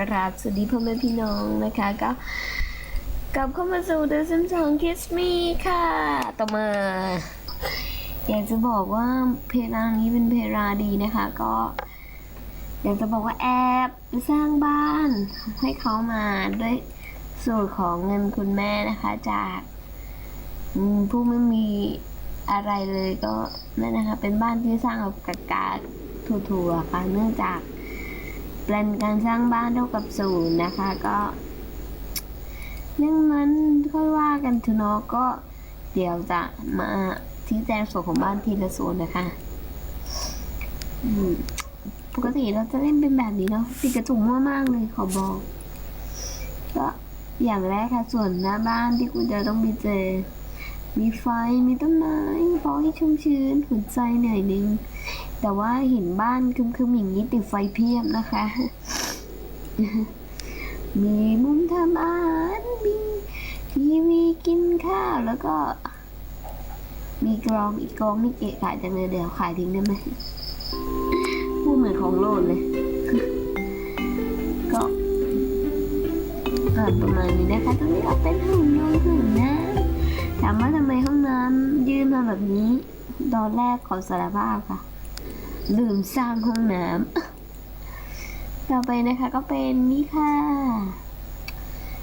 กราบสวัสดีพ่อแม่พี่น้องนะคะก็กลับเข้ามาสู่ The Simpsons Kiss Me ค่ะ ต่อมา อยากจะบอกว่าเพลานี้เป็นเพลาดีนะคะ ก็ อยากจะบอกว่าแอบสร้างบ้านให้เขามาด้วยสูตรของเงินคุณแม่นะคะจากผู้ไม่มีอะไรเลยก็นั่นนะคะ เป็นบ้านที่สร้างแบบกากาถั่วๆค่ะเนื่องจาก แปลนการสร้างบ้านเท่ากับศูนย์นะคะก็เรื่องนั้นค่อยว่ากันเถอะเนาะก็เดี๋ยวจะมาชี้แจงส่วนของบ้านทีละส่วนนะคะปกติเราจะเล่นเป็นแบบนี้เนาะติดกระจุกมากๆเลยขอบอก ก็อย่างแรกค่ะส่วนหน้าบ้านที่คุณจะต้องมีเจ มีไฟมีต้นไม้พอให้ชุ่มชื้นหัวใจหน่อยนึง แต่ว่าเห็นบ้านคึมๆอย่างนี้ติดไฟเพียบนะคะ มีมุมทำอาหารมีทีวีกินข้าวแล้วก็ มีกรองอีกกรองนี่เกะกะจังเลยเดี๋ยวขายทิ้งได้ไหมพูดเหมือนของโลดเลย ก็ประมาณนี้นะคะตรงนี้ก็เป็นห้องนอนห้องน้ำถามว่าทำไมห้องน้ำยื่นมาแบบนี้ตอนแรกขอสารภาพค่ะ ลืมสร้างห้องน้ำต่อไปนะคะก็เป็นนี่ค่ะ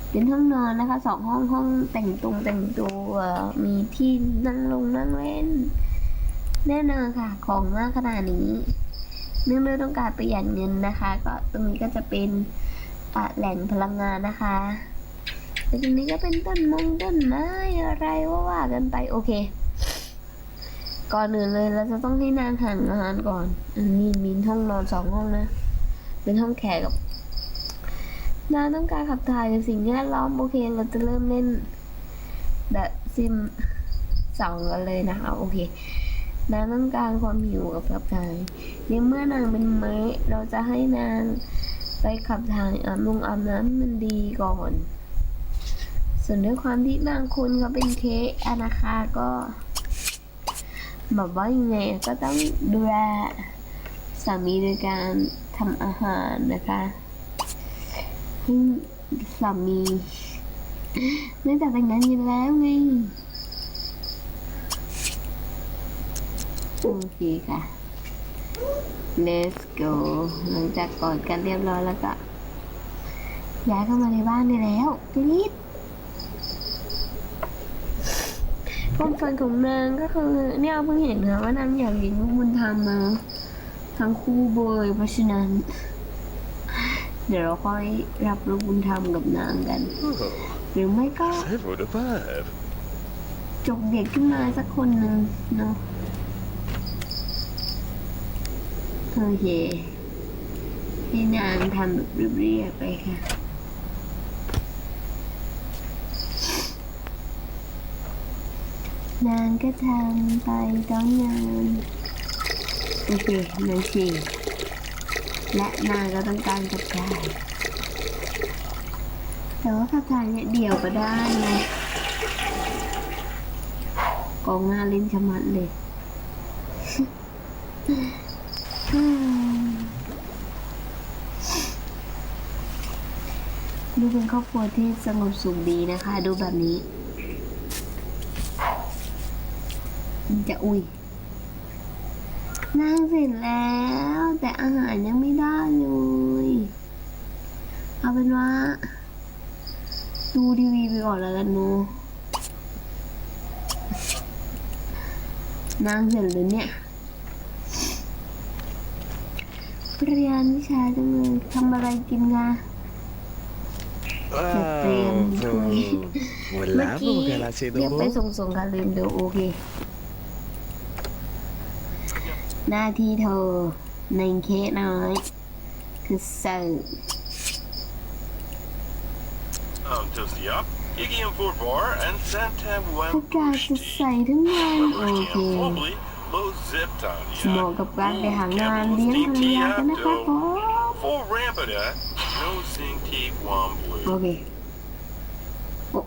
เป็นห้องนอนนะคะสองห้องห้องแต่งตรงแต่งตัวมีที่นั่งลงนั่งเล่น แน่นอนค่ะ ของมากขนาดนี้เนื่องด้วยต้องการประหยัดเงินนะคะ ก็ตรงนี้ก็จะเป็นแหล่งพลังงานนะคะแล้วตรงนี้ก็เป็นต้นมงต้นไม้อะไรว่าว่ากันไปโอเค ก่อนอื่นเลยเราจะต้องให้นางหั่นอาหารก่อน อันนี้มีห้องนอนสองห้องนะ เป็นห้องแขกกับนางต้องการขับถ่ายกับสิ่งแวดล้อมโอเค เราจะเริ่มเล่นแบบซิมสองกันเลยนะคะโอเคนางต้องการความหิวกับขับถ่ายในเมื่อนางเป็นไม้เราจะให้นางไปขับถ่ายอาบลงอาบน้ำมันดีก่อน ส่วนด้วยความที่บางคนเขาเป็นเคอนะคะก็ แบบว่ายังไงก็ต้องดูแลสามีโดยการทำอาหารนะคะให้สามีเนื่องจากแต่งงานอยู่แล้วไงโอเคค่ะ let's go หลังจากกอดกันเรียบร้อยแล้วก็ย้ายเข้ามาในบ้านได้แล้วรีบค วามฝันของนางก็คือเนี่ยเพิ่งเห็นค่ะว่านางอยากเลี้ยงลูกบุญธรรมมาทั้งคู่เบยเพราะฉะนั้น เดี๋ยวเราค่อยรับลูกบุญธรรมกับนางกัน Oh, หรือไม่ก็ several to five. จกเด็กขึ้นมาสักคนหนึ่งเนาะโอเคให้นางทำแบบเรียบๆไปค่ะ นางก็ทำไปต้องนานโอเคนางฉี่และนางก็ต้องการขับถ่ายแต่ว่าขับถ่ายเนี่ยเดี่ยวก็ได้ไงกองหน้าเล่นชะมัดเลยดูเป็นครอบครัวที่สงบสุขดีนะคะ ดูแบบนี้ มันจะอุ้ยนั่งเสร็จแล้ว แต่อาหารยังไม่ได้เลย เอาเป็นว่า ดูทีวีไปก่อนแล้วกันเนูนางเสร็จเลยเนี่ยเรียนวิชาจังเลยทำอะไรกินงา Wow, Damn, bro. boy. เมื่อ Wala กี้ mo kala si เรียกไป Domo. ส่งส่งๆกันลืมดูโอเค หน้าที่เธอในเคสน้อย คือเสิร์ฟ Um, Toasty Up, Iggy and Fort Bar, and Santa อากาศสดใส Wembushti. ทั้งวัน โอ Wembushti เค and Flobly, Low Zip เหมาะ Tanya. กับการไปหางานเลี้ยงภรรยากันนะคะผม Full Rampada, No Sing Tea Guam โอ Blue. เคโอ้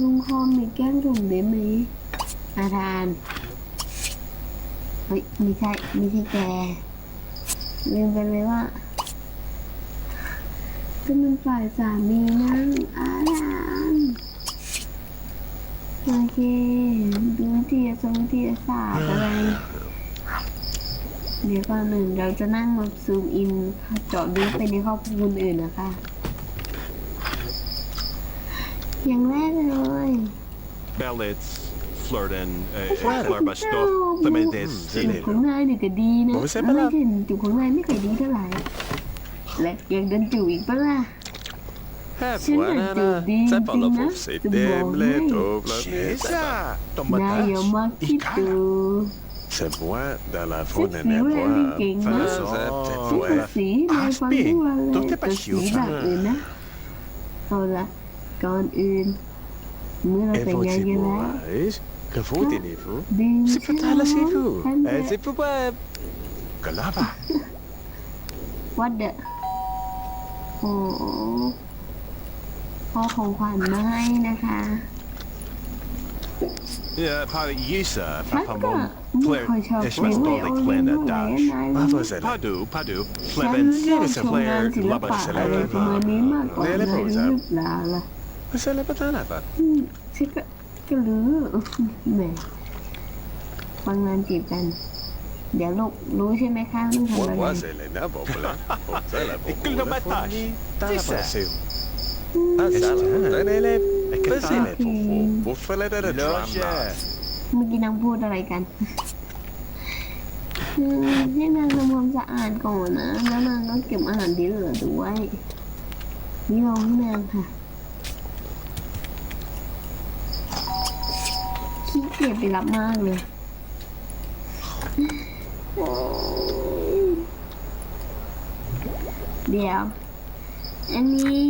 ลุงคอมมีแก้มถุงได้ไหมอาทาน เฮ้ยไม่ใช่ไม่ใช่แกลืมไปเลยว่าก็มันฝ่ายสามีนั่งอารามโอเคดูวิทยาศาสตร์วิทยาศาสตร์อะไร เดี๋ยวก่อนหนึ่งเราจะนั่งมาซูมอินเจาะลึกไปในครอบครัวอื่นนะคะ อย่างแรกเลย Bellets, flirten, uh, Flirten. flarbastov, clementes, จุด sine. ของนายเนี่ยก็ดีนะผมไม่ใช่แล้วปะล่ะไม่เห็นจุดของนายไม่เคยดีเท่าไหร่ และยังเดินจูอีกปะล่ะ Här Känner var inte det. din Sen faller fina på sitt symbol, demle, nej. tovla, Tjesa! De นายอย่ามาคิดดู C'est moi dans la เซ็ก faune สี n'est เวลี่เก่ง moi. มาก Enfin, ça, peut-être, สี ouais. สีนายฟังทุกวันเลย Aspig, แต่สีแบบอื่นนะ เอาละก่อนอื่น เมื่อเรา Et แต่ง vous งาน dites, กันแล้ว ouais, que vous tenez-vous ดึง C'est pas là, c'est vous. ฉัน Eh, C'est pour moi. Que là-bas. วัดเดอะโอ้พ่อของขวัญมาให้นะคะ Ja, par ljusa, ฉัน papa ก็ mum, ไม่ค่อยชอบ flair, เพลง esmas ไว dole โอลิน klena เท่าไหร่ dash. นาย Ah, vous êtes là. Padu, padu, ฉัน pleven, ชอบ sine ชมงาน flair, ศิล labba ปะอะไร select. ประมาณนี้มาก กว่าเรียนนายได้รู้ผมหรือเปล่าล่ะ Mais c'est là-bas, là-bas. อืมฉันก็ก็รู้แหมฟังงานจีบกัน เดี๋ยวลูกรู้ใช่ไหมคะต้องทำอะไร moi, c'est les nappes, là. Pour ça, la Et que le matage. Dans la C'est ça. brassée. อืม Ah, ça, là. Tenez-les. que Passez-les ça. Bufele de Loge. เมื่อกี้นางพูดอะไรกัน คือให้นางทำความสะอาดก่อนนะ แล้วนางก็เก็บอาหารที่เหลือด้วย นี่ลองให้นางค่ะ ขี้เกียไปรับมากเลยเดี๋ยว อันนี้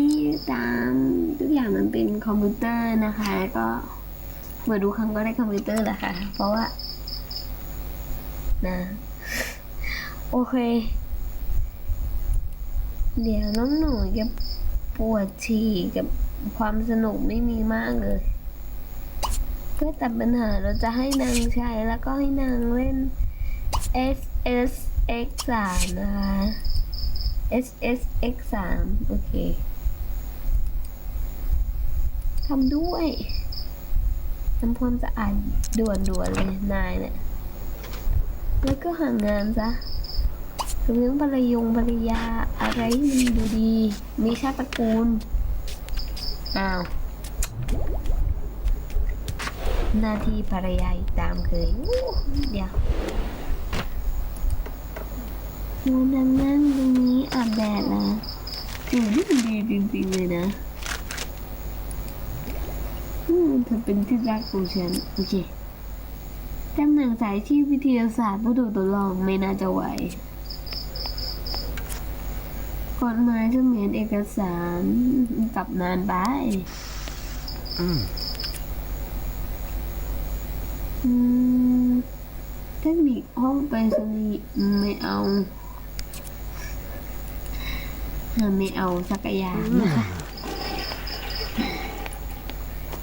ตามทุกอย่างมันเป็นคอมพิวเตอร์นะคะ ก็เปิดดูคำก็ได้คอมพิวเตอร์แหละค่ะ เพราะว่า นะ โอเค เดี๋ยวน้องหนูจะปวดฉี่กับความสนุกไม่มีมากเลย พื่อตัดปัญหาเราจะให้นางใช้แล้วก็ให้นางเล่น S S X 3นะคะ S S X 3โอเคทำด้วยทำความสะอาดด่วนๆเลยนายเนี่ย แล้วก็หางานซะเลี้ยงภรรยงภรรยาอะไรมันดูดี มีชาติตระกูล อ้าว หน้าที่ภรรยาอีกตามเคยเดี๋ยวดูดังนั่งตรงนี้อาบแดดนะจูนี่มันดีจริงๆเลยนะอืมเธอเป็นที่รักของฉัน โอเคตำแหน่งสายที่วิทยาศาสตร์ผู้ถูกทดลองไม่น่าจะไหวกฎหมายเสมียนเอกสารกลับนานไป อืม เทคนิคห้องไปรษณีย์ไม่เอาไม่เอาสักอย่างนะคะ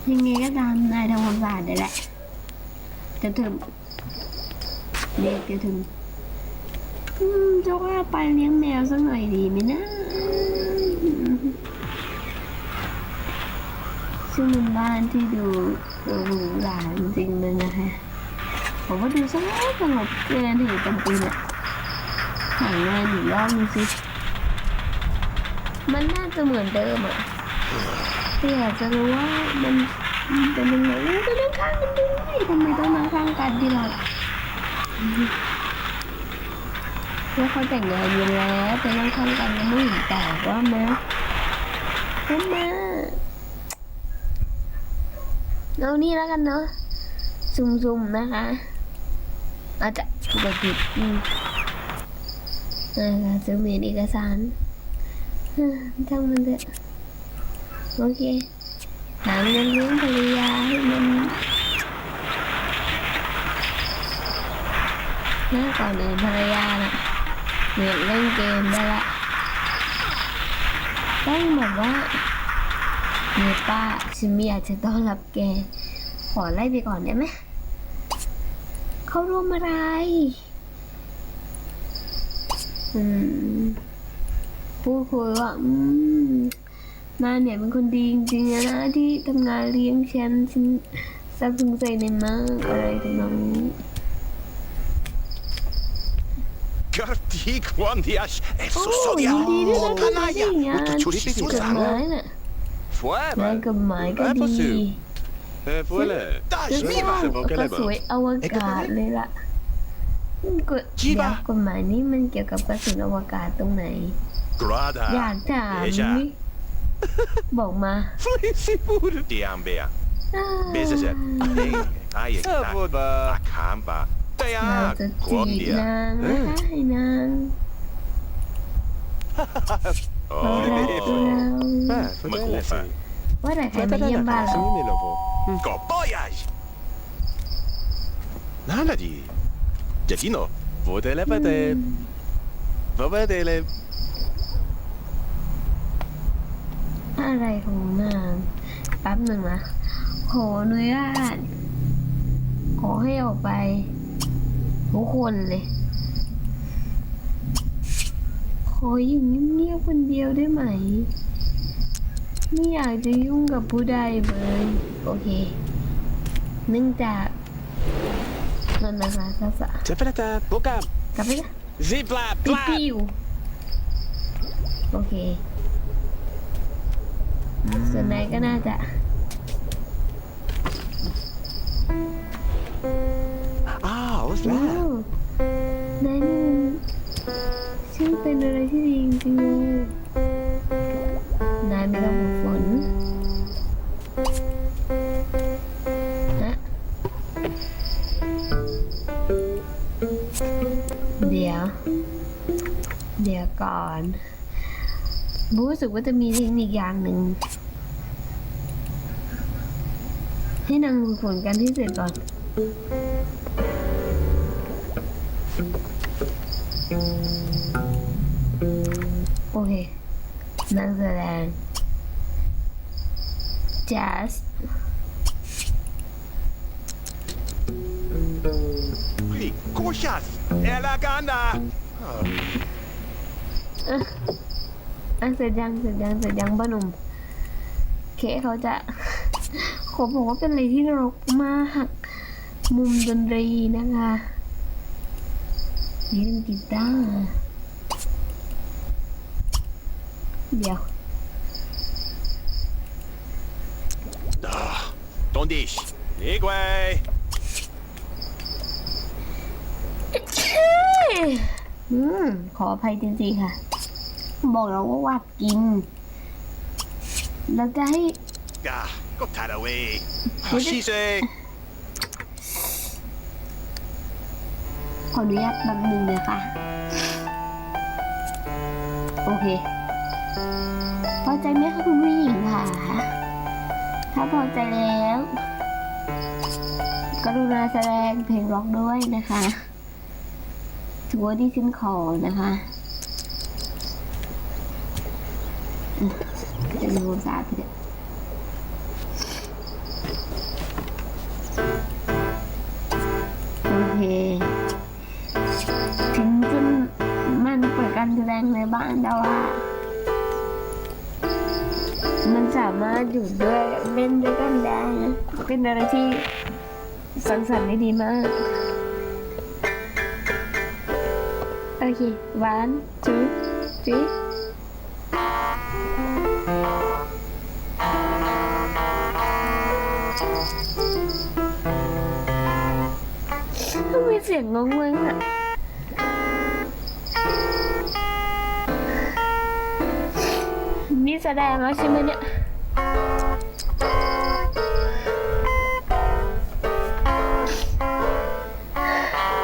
ยังไงก็ตามนายทำความสะอาดได้แหละ จะถึงเด็กจะถึงอืมจะว่าไปเลี้ยงแมวสักหน่อยดีไหมนะซึ่งเป็นบ้านที่ดู หรูหราจริงๆเลยนะคะผมว่าดูสงบสงบเกินเหตุจำเป็นอะหางานอยู่รอบนึงสิมันน่าจะเหมือนเดิมอะแต่อยากจะรู้ว่ามันมันเป็นยังไงจะนั่งข้างกันด้วยทำไมต้องนั่งข้างกันดีล่ะเพื่อเขาแต่งงานอยู่แล้วแต่ยังทำกันยังไม่เห็นแต่ว่ามาเข้ามา เอานี่แล้วกันเนาะซุ่มๆนะคะ อาจจะถูกผิดอืมนะคะซื้อเมนเอกสารเอ้อช่างมันเถอะโอเคหาเงินเลี้ยงภรรยาให้มันหน้าก่อนอื่นภรรยาน่ะเน็ตเล่นเกมได้ละต้องบอกว่า เนป้าฉันไม่อยากจะต้อนรับแก ขอไล่ไปก่อนได้ไหมเขาร่วมอะไร อืมพูดคุยว่าอืมนายเนี่ยเป็นคนดีจริงๆนะที่ทำงานเลี้ยงฉันฉันซาบซึ้งใจในมากอะไรทำนองนี้ Garti Guandiash, โอ้ eso ยิ sodia. นดีด้วยนะที่ทำสิ่งงาน Muito churipi กฎหมายน่ะ Fuera. นายกฎหมายก็ดี Eh, voilà. ก็ Das สร้าง viva. ก็สวยอวกาศเลยล่ะกฎจริงเดี๋ยปะวกฎหมายนี้มันเกี่ยวกับกระสุนอวกาศตรงไหน Grada. อยากถาม Deja. นี่บอกมา Flisipur. Diambea. อ่า Bezazet. Hey, ay, Ça va, bah. Akamba. เรา Dea. จะจีบ Guandia. นางนะคะให้นาง เรารัก Oh. เรา Ah, faut Ma dire, là, copa. c'est- ว่าแต่ใคร faut มา dire, เยี่ยม là, บ้าน c'est เรา mille, là, bon. Coboyage. Nala di. Giardino. Vaudele, vadele. Vadele. อะไรของนางแป๊บหนึ่งนะขออนุญาตขอให้ออกไปทุกคนเลย ข ออยู่เงียบๆคนเดียวได้ไหม ไม่อยากจะยุ่งกับผู้ใดเลย โอเค เนื่องจากนั่นนะคะทักษะ Tapalata, bokam. กลับไปนะ Zipla, ปิด pla. ปิวโอเค ส่วนนายก็น่าจะ Ah, what's โอ้ that? น เป็นอะไรที่ดีจริงๆเลยนายไม่ต้องฝึกฝนนะเดี๋ยว เดี๋ยวก่อนบูรู้สึกว่าจะมีเทคนิคอย่างหนึ่งให้นางฝึกฝนกันที่เสร็จก่อนอ เค นักแสดง just Hey, Koshas. Elaganda. อะเสร็จยังเสร็จยังเสร็จยังป้าหนุ่มเคเขาจะเขาบอกว่าเป็นอะไรที่รกมากมุมดนตรีนะคะนี่เล่นกีตาร์ เดี๋ยว Ah, Tondish. Igwe. อืม ขออภัยจริงๆค่ะ บอกแล้วว่าวัดกิน แล้วจะให้ Ah, got that away. Would She say. ขออนุญาตแป๊บนึงนะคะโอเค พอใจไหมคะคุณผู้หญิงค่ะ ถ้าพอใจแล้ว กรุณาแสดงเพลงร็อกด้วยนะคะถือว่าที่ฉันขอนะคะจะมีภาษาทีเดียโอเคถึงจะมันเปิดการแสดงในบ้านแต่ว่า มันสามารถอยู่ด้วยเล่นด้วยกันได้นะเป็นอะไรที่สังสรรค์ได้ดีมาก โอเค one two three ทำไมเสียงงงงๆอะ แสดงแล้วใช่ไหมเนี่ย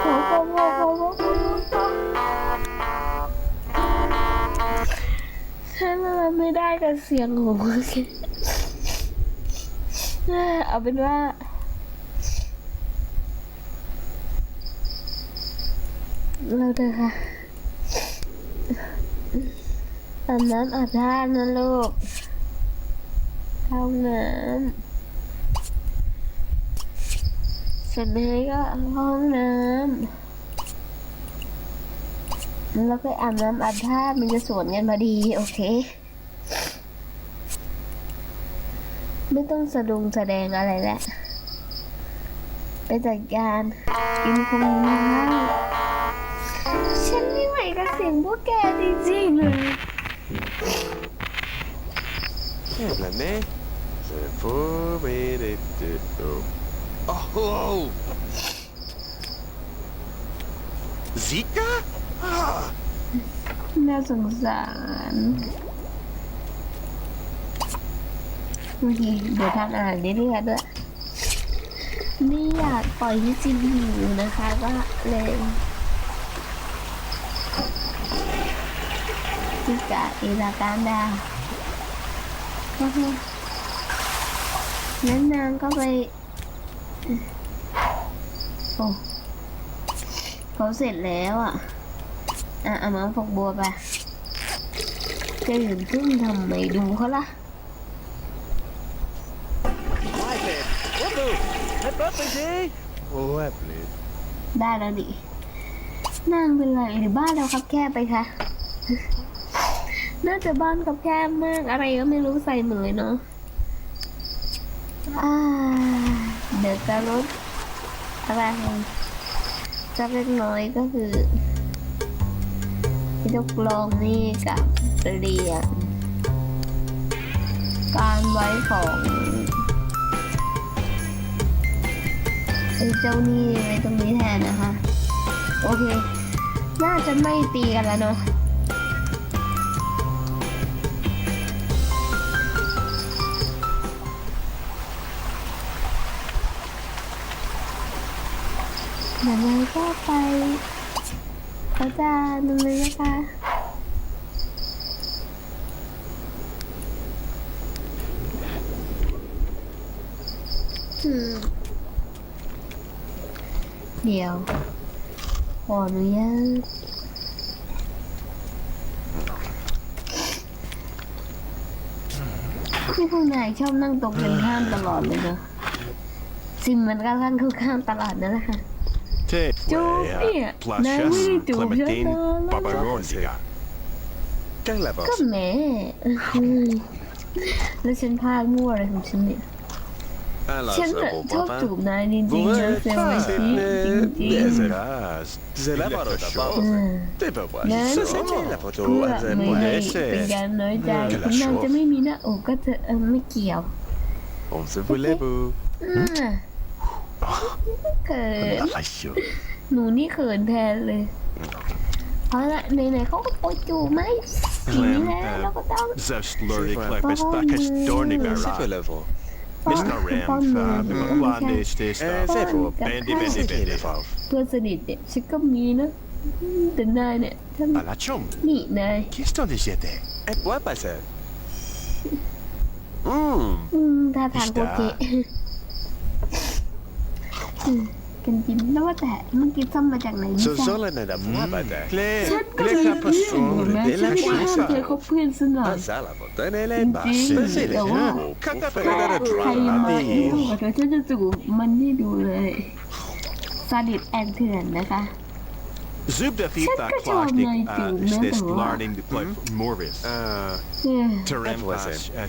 โอ้โหโอ้โหโอ้โหโอ้โหฉันรับไม่ได้กับเสียงของคุณเอาเป็นว่าเราเถอะค่ะอา บน้ำอาบท่านะลูกเข้าน้ำเสร็จไหมก็ห้องน้ำแล้วก็อาบน้ำอาบท่ามันจะสวนกันพอดี โอเค ไม่ต้องสะดุงแสดงอะไรแล้วไปจัดการกินคุณน้าฉันไม่ไหวกับเสียงพวกแกจริงๆเลย Jävla nej. Sen får vi lite då. Oh, oh. Zika? Ah. น่าสงสารโอเคเดี๋ยวทานอาหารเรื่อยๆด้วยไม่อยากปล่อยให้จินหิวนะคะก็เลยจิกะอิราการดา นั้นนางก็ไป โอ้เขาเสร็จแล้วอะ อะเอามาฝักบัวไปจะยืนขึ้นทำไมดูเขาล่ะ iPad. What the? Hey, Puppy Oh, I believe. ได้แล้วดินางเป็นไรหรือบ้านเราครับแคบไปคะ น่าจะบ้านครับแคบมากอะไรก็ไม่รู้ใส่เหนื่อยเนาะอ่าเดี๋ยวจะลดอะไรจะเล็กน้อยก็คือที่ต้องลองนี่กับเรียนการไว้ของไอ้เจ้านี่ไว้ตรงนี้แทนนะคะ โอเค น่าจะไม่ตีกันแล้วเนาะ ดี๋ยวเราก็ไปอาจารย์เลยนะคะเดี๋ยว ขออนุญาตที่พวกนายชอบนั่งตรงกันข้ามตลอดเลยเนอะซิมมันก็ข้างเข้าข้ามตลอดนั่นแหละค่ะ Take จูบ way, เนี่ย uh, นายไม่ Plushes, ได้จูบฉัน Clementine, นานแล้ว Barbarossa. Quelle la ก็ bosse? แหมเออแล้วฉันพลาดมั่วอะไรของฉันเนี่ย Alors, ฉัน ça น่ะ vaut ชอบ pas จูบ vingt. นายจริง Vous ๆนะ êtes เซวา pas ชิจ c'est ริง des ๆ hélas. C'est la barre de อื base. ม T'es pas vrai. Non, Ça, non. c'était la photo. เพื่อ Elle ไม่ s'est ให้ blessée. เป็นการน้อยใจอืมคุณนางจะไม่มีหน้าอกก็จะเออไม่เกี่ยว On se voulait beau. อืม เขิน Aïe. หนูนี่เขินแทนเลยเอาละไหนๆเขาก็ปล่อยจูบไหมทีนี้แล้วเราก็ต้อง Zelfs slurry Zeg maar, kleppers bakkes dornig Mm. naar Zit wel even. Mr. Ram, ป้อนมือ fam, ไม่ one ใช่ is this เอ่อ stuff. เสร็จผม Bendy, bendy, bendy. เพื่อนสนิทเนี่ยฉันก็มีนะอืมแต่นายเนี่ยท่าน À la chum. นี่นาย Qu'est-ce que t'en décidais? Et quoi, pas ça? Hum. อืมท่าทางโอเค อืมกันกินแล้วว่าแต่มันกินซ้ำมาจากไหนไม่ Zo ทราบ zullen het dat moi pas daar. ฉันก็เลย Klik เพื่อน persoon. นะฉันไม่ห้ามเธอคบเพื่อนซะหน่อย Pas ça, la bouteille, elle est Mm, basse. mm. C'est Ah le ouais. jeu. Quand t'as ถ้า fait le ใครมา drama. ยุ่งกับเธอฉันจะจูบมันให้ดูเลยซาดิสแอนเถื่อนนะคะ Zoep de Zet vita het klak al dik mee uh, toe, is net this hoor. learning to play Morris. Uh, เออ Terem was pas. it? uh,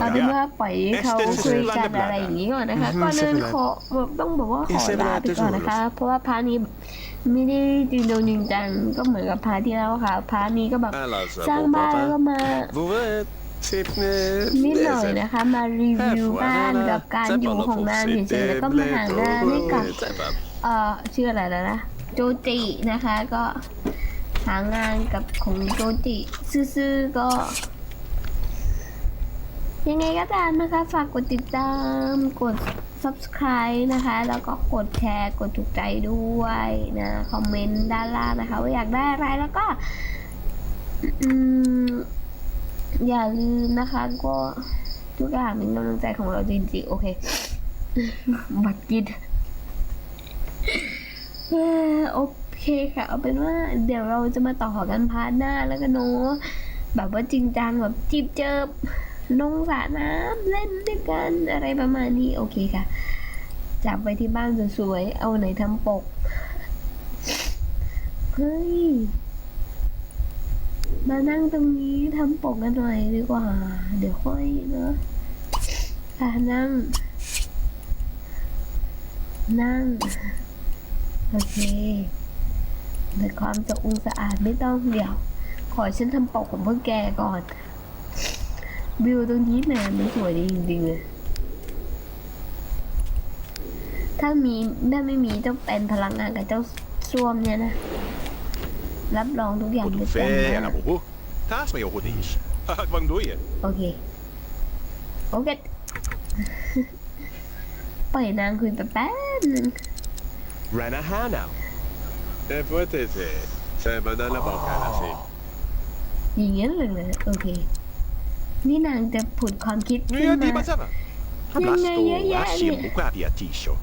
เอาเป็นว่าปล่อยให้เขาคุยกันอะไรอย่างนี้ก่อนนะคะก่อนอื่นขอแบบต้องบอกว่าขอลาไปก่อนนะคะ เพราะว่าพาร์ทนี้ไม่ได้จริงโดงจริงจังก็เหมือนกับพาร์ทที่แล้วค่ะพาร์ทนี้ก็แบบ alors, ça สร้าง vaut บ้าน pas แล้วก็ vingt. มา Vous êtes... C'est... นิดหน่อยนะคะมารีวิวบ้านกับการอยู่ของนางเฉยๆแล้วก็มาหางานให้กับเอ่อชื่ออะไรแล้วนะ โจจินะคะก็หางานกับของโจจิซื่อๆก็ ยังไงก็ตามนะคะ ฝากกดติดตามกด subscribe นะคะ แล้วก็กดแชร์กดถูกใจด้วยนะคอมเมนต์ด้านล่างนะคะ ว่าอยากได้อะไรแล้วก็อย่าลืมนะคะ ก็ทุกอย่างเป็นกำลังใจของเราจริงๆ โอเค บัตรกิน โอเคค่ะ เอาเป็นว่าเดี๋ยวเราจะมาต่อกันพาร์ทหน้าแล้วกันเนาะแบบว่าจริงจังแบบจีบเจิบลงสระน้ำเล่นด้วยกันอะไรประมาณนี้โอเคค่ะจับไปที่บ้านสวยๆเอาไหนทำปกเฮ้ยมานั่งตรงนี้ทำปกกันหน่อยดีกว่า เดี๋ยวค่อยเนอะค่ะนั่ง นั่ง โอเคแต่ความสะอุงสะอาดไม่ต้องเดี๋ยว ขอฉันทำปกของพวกแกก่อน วิวตรงนี้เนี่ยมันสวยดีจริงๆเลยถ้ามีถ้าไม่มีเจ้าเป็นพลังงานกับเจ้าส้วมเนี่ยนะ รับรองทุกอย่างจะเต็ม Ver, นะ Bobo. Taas mee, Ogodis. Wat doe je? โอเค โอเคปล่อยนางคุยไปแป๊บนึง Rana Hano. Eh, wat is het? Zijn we dan naar Balkan zien? อย่างเงี้ยเลยเลยโอเค นี่นางจะผุดความคิด Nu ขึ้น ja, มา die bazava. Yang ya, ya, Blasto, ya. asje muka dia tisho.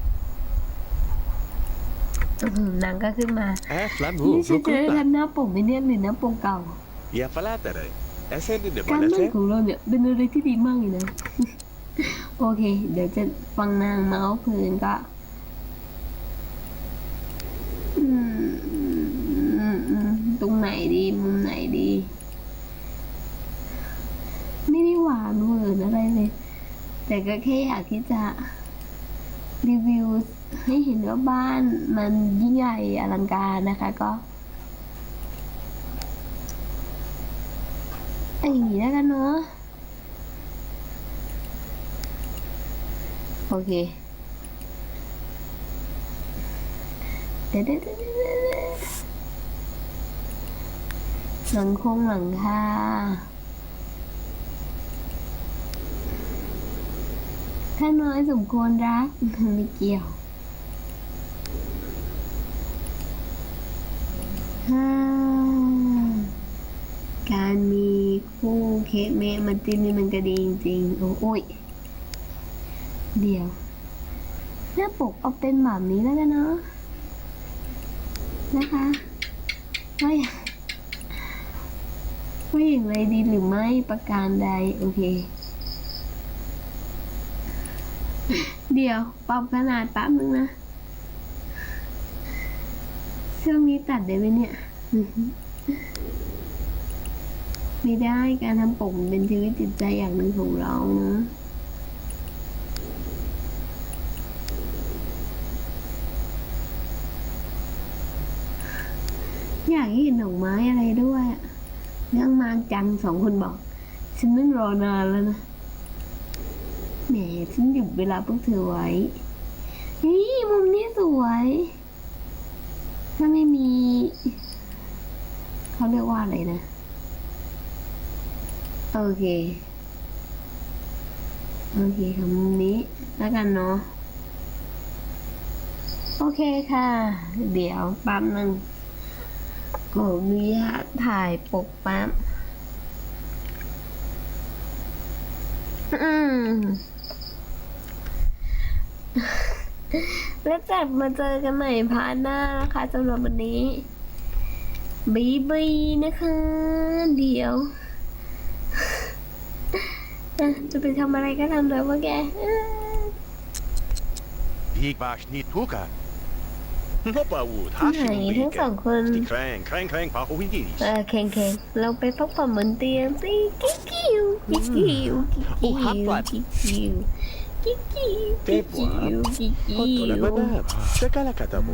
อื้อหือนางก็ขึ้นมา Eh, flamu, นี่ฉันจะได้ vloekupa. ทำหน้าปกไม่เนี่ยหรือหน้าปกเก่า Ja, verlaten hij. En zijn er de การนั่ง balletten? ของเราเนี่ยเป็นอะไรที่ดีมากเลยนะ โอเค เดี๋ยวจะฟังนางเมาส์เพลินก็ อืมอืมอืมตรงไหนดี มุมไหนดี ไม่ได้หวานเหวือนอะไรเลย แต่ก็แค่อยากที่จะรีวิวให้เห็นว่าบ้านมันยิ่งใหญ่อลังการนะคะก็อาอย่างนี้แล้วกันเนาะโอเคเดเดเดี๋ยวเดี๋ยวเดี๋ยว หลังคงหลังคาถ้าน้อยสมควรรักไม่เกี่ยวฮ่าการมีคู่เคสเมะมันจิ้มนี่มันก็ดีจริงๆ โอ้ย เดี๋ยวหน้าปกเอาเป็นแบบนี้แล้วกันเนาะนะคะว่ อย่างว่าอย่างไรดีหรือไม่ประการใด โอเค เดี๋ยวปรับขนาดแป๊บนึงนะช่วงนี้ตัดได้ไหมเนี่ย ไม่ได้การทำปกมันเป็นชีวิตจิตใจอย่างหนึ่งของเรานะอยากให้เห็นดอกไม้อะไรด้วยอะ เรื่องมากจังสองคนบอก ฉันนั่งรอนานแล้วนะแหมฉันหยุดเวลาพวกเธอไว้นี่มุมนี้สวย ถ้าไม่มี เขาเรียกว่าอะไรนะ โอเค โอเคค่ะมุมนี้แล้วกันเนาะโอเคค่ะ เดี๋ยวแปั๊มนึง ออนุญาตถ่ายปกแป๊บ อืม แล้วจัดมาเจอกันใหม่พาร์ทหน้านะคะสำหรับวันนี้บีบีนะคะ เดี๋ยว จะไปทำอะไรก็ทำเลยว่าแกอะ Ik ไหน Hasje ทั้งสอง moet คน Die kreng, kreng, kreng, pa hoe is เออเข่งเข่งๆเราไปพักผ่อนบนเตียงสิกิ๊กกิ้วกิ๊กกิ้วกิ๊กโอ้กิ้วฮับว่ะกิ๊กกิ้วกิ๊กกิ้วเจ็กิ๊กบว่ะกิ้วกิ๊กกิ้ Hotto la ว